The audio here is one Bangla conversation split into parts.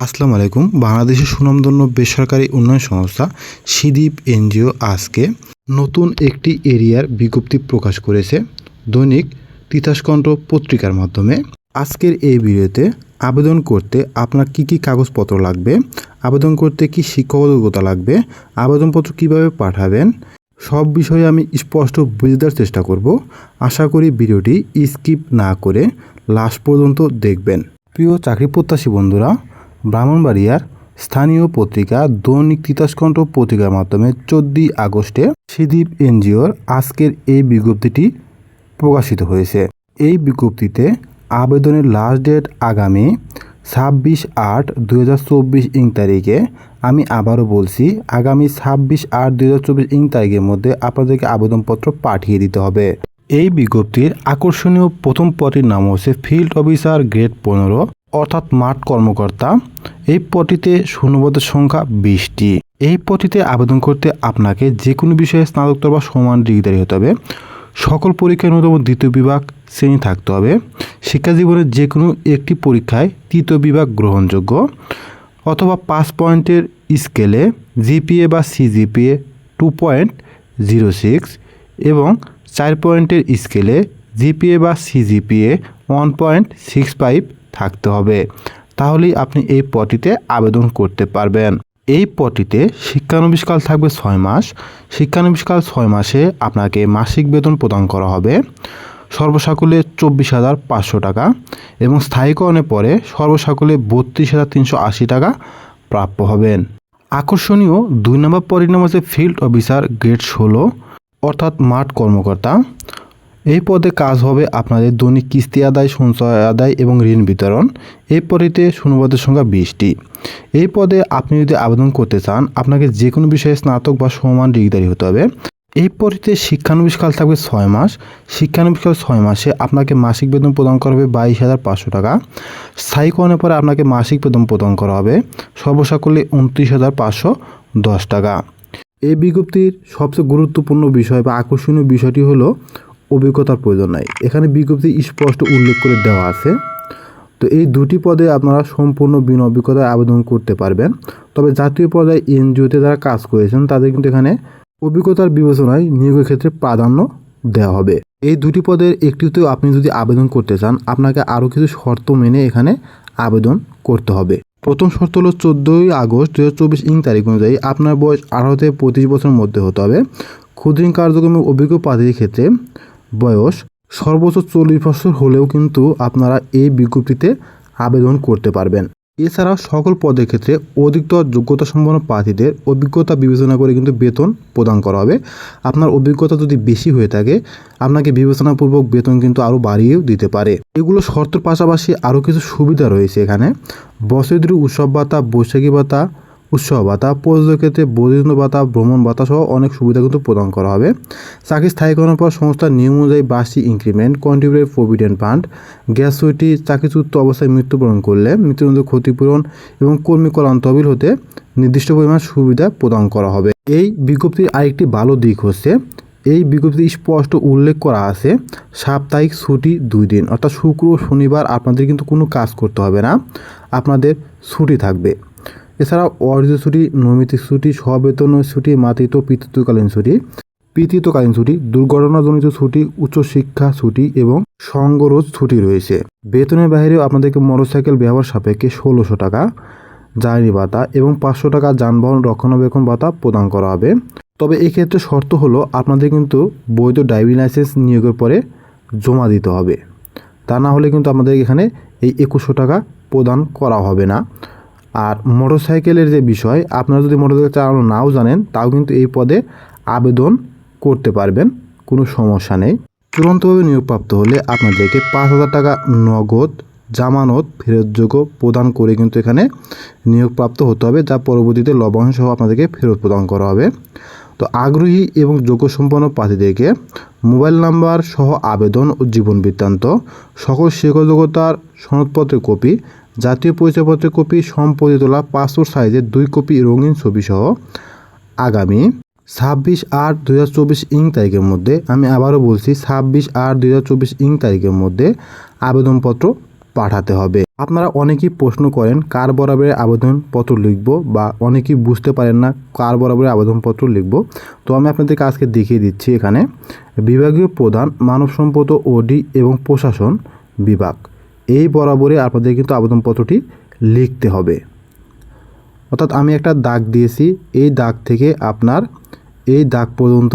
আসসালামু আলাইকুম। বাংলাদেশের সুনামধন্য বেসরকারি উন্নয়ন সংস্থা সিদ্বীপ এনজিও আজকে নতুন একটি এরিয়ার বিজ্ঞপ্তি প্রকাশ করেছে। দৈনিক তিতাসকণ্ঠ পত্রিকার মাধ্যমে আজকের এই ভিডিওতে আবেদন করতে আপনার কি কি কাগজপত্র লাগবে, আবেদন করতে কি শিক্ষকতা লাগবে, আবেদনপত্র কীভাবে পাঠাবেন, সব বিষয়ে আমি স্পষ্ট বুঝে দেওয়ার চেষ্টা করব। আশা করি ভিডিওটি স্কিপ না করে লাস্ট পর্যন্ত দেখবেন। প্রিয় চাকরি প্রত্যাশী বন্ধুরা ব্রাহ্মণবাড়িয়ার স্থানীয় পত্রিকা দৈনিক তিতাসকণ্ঠ পত্রিকার মাধ্যমে চোদ্দই আগস্টে সিদ্বীপ এনজিওর আজকের এই বিজ্ঞপ্তিটি প্রকাশিত হয়েছে। এই বিজ্ঞপ্তিতে আবেদনের লাস্ট ডেট আগামী ছাব্বিশ আট দু হাজার চব্বিশ ইং তারিখে আমি আবারও বলছি, আগামী ছাব্বিশ আট দু হাজার চব্বিশ ইং তারিখের মধ্যে আপনাদেরকে আবেদনপত্র পাঠিয়ে দিতে হবে। এই বিজ্ঞপ্তির আকর্ষণীয় প্রথম পদটির নাম হচ্ছে ফিল্ড অফিসার গ্রেড পনেরো। অর্থাৎ মাঠ কর্মকর্তা, এই পটিতে শূন্যপদের সংখ্যা বিশটি। এই পটিতে আবেদন করতে আপনাকে যে কোনো বিষয়ে স্নাতকোত্তর বা সমান ডিগ্রি হতে হবে। সকল পরীক্ষায় ন্যূনতম দ্বিতীয় বিভাগ শ্রেণি থাকতে হবে। শিক্ষা জীবনের যে কোনো একটি পরীক্ষায় তৃতীয় বিভাগ গ্রহণযোগ্য অথবা পাঁচ পয়েন্টের স্কেলে জিপিএ বা CGPA two point zero six এবং চার পয়েন্টের স্কেলে জিপিএ বা CGPA one point six five থাকতে হবে। তাহলেই আপনি এই পদটিতে আবেদন করতে পারবেন। এই পদটিতে শিক্ষানবিষ্কাল থাকবে ছয় মাস। শিক্ষানবিষ্কাল ছয় মাসে আপনাকে মাসিক বেতন প্রদান করা হবে। সর্বসাকুলে চব্বিশ হাজার পাঁচশো টাকা এবং স্থায়ীকরণের পরে সর্বসাকুল্যে বত্রিশ হাজার তিনশো আশি টাকা প্রাপ্য হবেন। আকর্ষণীয় দুই নম্বর পরিণাম আছে ফিল্ড অফিসার গ্রেড ষোলো, অর্থাৎ মাঠ কর্মকর্তা। এই পদে কাজ হবে আপনাদের দৈনিক কিস্তি আদায়, সঞ্চয় আদায় এবং ঋণ বিতরণ। এই পদেতে শূন্যপদের সংখ্যা বিশটি। এই পদে আপনি যদি আবেদন করতে চান, আপনাকে যে কোনো বিষয়ে স্নাতক বা সমান ডিগ্রি হতে হবে। এই পদটিতে শিক্ষানবিষ্কাল থাকবে ছয় মাস। শিক্ষানবিষ্কাল ছয় মাসে আপনাকে মাসিক বেতন প্রদান করা হবে বাইশ হাজার পাঁচশো টাকা। স্থায়ীকরণের পরে আপনাকে মাসিক বেতন প্রদান করা হবে সর্বসাকল্যে উনত্রিশ হাজার পাঁচশো দশ টাকা। এই বিজ্ঞপ্তির সবচেয়ে গুরুত্বপূর্ণ বিষয় বা আকর্ষণীয় বিষয়টি হলো অভিজ্ঞতার প্রয়োজন নাই। এখানে বিজ্ঞপ্তি স্পষ্ট উল্লেখ করে দেওয়া আছে। তো এই দুটি পদে আপনারা সম্পূর্ণ বিন অভিজ্ঞতায় আবেদন করতে পারবেন। তবে জাতীয় পর্যায়ে এনজিওতে যারা কাজ করেছেন, তাদের কিন্তু এখানে অভিজ্ঞতার বিবেচনায় নিয়োগের ক্ষেত্রে প্রাধান্য দেওয়া হবে। এই দুটি পদের একটিতেও আপনি যদি আবেদন করতে চান, আপনাকে আরও কিছু শর্ত মেনে এখানে আবেদন করতে হবে। প্রথম শর্ত হলো চোদ্দোই আগস্ট দু চব্বিশ ইং তারিখ অনুযায়ী আপনার বয়স আঠারো থেকে পঁচিশ বছরের মধ্যে হতে হবে। ক্ষুদ্রঋণ কার্যক্রমে অভিজ্ঞ প্রার্থীর ক্ষেত্রে বয়স সর্বোচ্চ চল্লিশ বছর হলেও কিন্তু আপনারা এই বিজ্ঞপ্তিতে আবেদন করতে পারবেন। এছাড়াও সকল পদের ক্ষেত্রে অধিকতর যোগ্যতা সম্পন্ন প্রার্থীদের অভিজ্ঞতা বিবেচনা করে কিন্তু বেতন প্রদান করা হবে। আপনার অভিজ্ঞতা যদি বেশি হয়ে থাকে, আপনাকে বিবেচনাপূর্বক বেতন কিন্তু আরও বাড়িয়েও দিতে পারে। এগুলো শর্তের পাশাপাশি আরও কিছু সুবিধা রয়েছে এখানে। বছর উৎসব ভাতা, বৈশাখী ভাতা উৎসব ভাতা পর্যটকের ক্ষেত্রে বৈধ ভাতা ভ্রমণ ভাতা সহ অনেক সুবিধা কিন্তু প্রদান করা হবে। চাকরি স্থায়ীকরণের পর সংস্থার নিয়ম অনুযায়ী বার্ষিক increment contributed provident fund gratuity চাকরিচ্যুত অবস্থায় মৃত্যুবরণ করলে মৃত্যুদণ্ড ক্ষতিপূরণ এবং কর্মী কল্যাণ তহবিল হতে নির্দিষ্ট পরিমাণ সুবিধা প্রদান করা হবে। এই বিজ্ঞপ্তির আরেকটি ভালো দিক হচ্ছে, এই বিজ্ঞপ্তি স্পষ্ট উল্লেখ করা আছে, সাপ্তাহিক ছুটি দুই দিন, অর্থাৎ শুক্র শনিবার আপনাদের কিন্তু কোনো কাজ করতে হবে না, আপনাদের ছুটি থাকবে। এছাড়াও অর্জিত ছুটি নৈমিত্তিক ছুটি, সবেতন ছুটি, মাতৃত্ব, পিতৃত্বকালীন ছুটি পিতৃত্বকালীন ছুটি, দুর্ঘটনাজনিত ছুটি, উচ্চশিক্ষা ছুটি এবং সংগরোজ ছুটি রয়েছে। বেতনের বাইরেও আপনাদেরকে মোটরসাইকেল ব্যবহার সাপেক্ষে ষোলোশো টাকা জ্বালানি ভাতা এবং পাঁচশো টাকা যানবাহন রক্ষণাবেক্ষণ ভাতা প্রদান করা হবে। তবে এক্ষেত্রে শর্ত হলো, আপনাদের কিন্তু বৈধ ড্রাইভিং লাইসেন্স নিয়োগের পরে জমা দিতে হবে। তা না হলে কিন্তু আমাদের এখানে এই একুশশো টাকা প্রদান করা হবে না। আর মোটরসাইকেলের যে বিষয়, আপনারা যদি মোটরসাইকেল চালানো নাও জানেন, তাও কিন্তু এই পদে আবেদন করতে পারবেন, কোনো সমস্যা নেই। চূড়ান্তভাবে নিয়োগপ্রাপ্ত হলে আপনাদেরকে পাঁচ হাজার টাকা নগদ জামানত, ফেরতযোগ্য প্রদান করে কিন্তু এখানে নিয়োগপ্রাপ্ত হতে হবে, যা পরবর্তীতে লভ্যাংশ সহ আপনাদেরকে ফেরত প্রদান করা হবে। তো আগ্রহী এবং যোগ্য সম্পন্ন প্রার্থীদেরকে মোবাইল নাম্বার সহ আবেদন ও জীবন বৃত্তান্ত, সকল শিক্ষযোগ্যতার সনদপত্রের কপি জাতীয় পরিচয়পত্রের কপি সম্পত্তি তোলা পাসপোর্ট সাইজের দুই কপি রঙিন ছবি সহ আগামী ছাব্বিশ আট দু হাজার চব্বিশ ইং তারিখের মধ্যে আমি আবারও বলছি, ছাব্বিশ আট দু হাজার চব্বিশ ইং তারিখের মধ্যে আবেদনপত্র পাঠাতে হবে। আপনারা অনেকেই প্রশ্ন করেন, কার বরাবরে আবেদনপত্র লিখব বা অনেকেই বুঝতে পারেন না কার বরাবরে আবেদনপত্র লিখব। তো আমি আপনাদেরকে আজকে দেখিয়ে দিচ্ছি এখানে, বিভাগীয় প্রধান, মানব সম্পদ ওডি এবং প্রশাসন বিভাগ। এই বরাবরে আপনাদের কিন্তু আবেদনপত্রটি লিখতে হবে। অর্থাৎ আমি একটা দাগ দিয়েছি, এই দাগ থেকে আপনার এই দাগ পর্যন্ত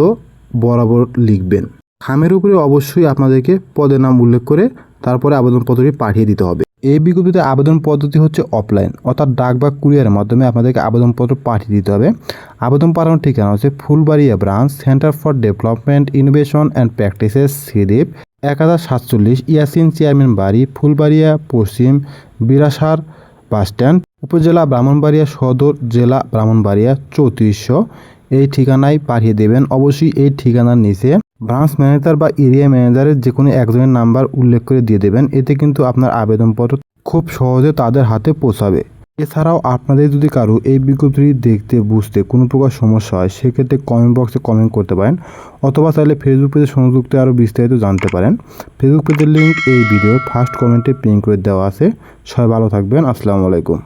বরাবর লিখবেন। খামের উপরে অবশ্যই আপনাদেরকে পদের নাম উল্লেখ করে তারপরে আবেদনপত্রটি পাঠিয়ে দিতে হবে। এই বিজ্ঞপ্তিতে আবেদন পদ্ধতি হচ্ছে অফলাইন, অর্থাৎ ডাক বা কুরিয়ারের মাধ্যমে আপনাদেরকে আবেদনপত্র পাঠিয়ে দিতে হবে। আবেদন পাঠানোর ঠিকানা হচ্ছে Phulbaria branch, centre for development, innovation and practices সিডিপ এক হাজার সাতচল্লিশ, ইয়াসিন চেয়ারম্যান বাড়ি, ফুলবাড়িয়া, পশ্চিম বিরাসার বাসস্ট্যান্ড উপজেলা ব্রাহ্মণবাড়িয়া সদর জেলা ব্রাহ্মণবাড়িয়া চৌত্রিশশো। এই ঠিকানায় পাঠিয়ে দেবেন। অবশ্যই এই ঠিকানার নিচে ব্রাঞ্চ ম্যানেজার বা এরিয়া ম্যানেজারের যে কোনো একজনের নাম্বার উল্লেখ করে দিয়ে দেবেন। এতে কিন্তু আপনার আবেদনপত্র খুব সহজে তাদের হাতে পৌঁছাবে। এছাড়াও আপনাদের যদি কারও এই বিজ্ঞপ্তিটি দেখতে, বুঝতে কোনো প্রকার সমস্যা হয়, সেক্ষেত্রে কমেন্ট বক্সে কমেন্ট করতে পারেন অথবা চাইলে ফেসবুক পেজে সংযুক্ত আরও বিস্তারিত জানতে পারেন। ফেসবুক পেজের লিঙ্ক এই ভিডিও ফার্স্ট কমেন্টে পিন করে দেওয়া আছে। সবাই ভালো থাকবেন। আসসালামু আলাইকুম।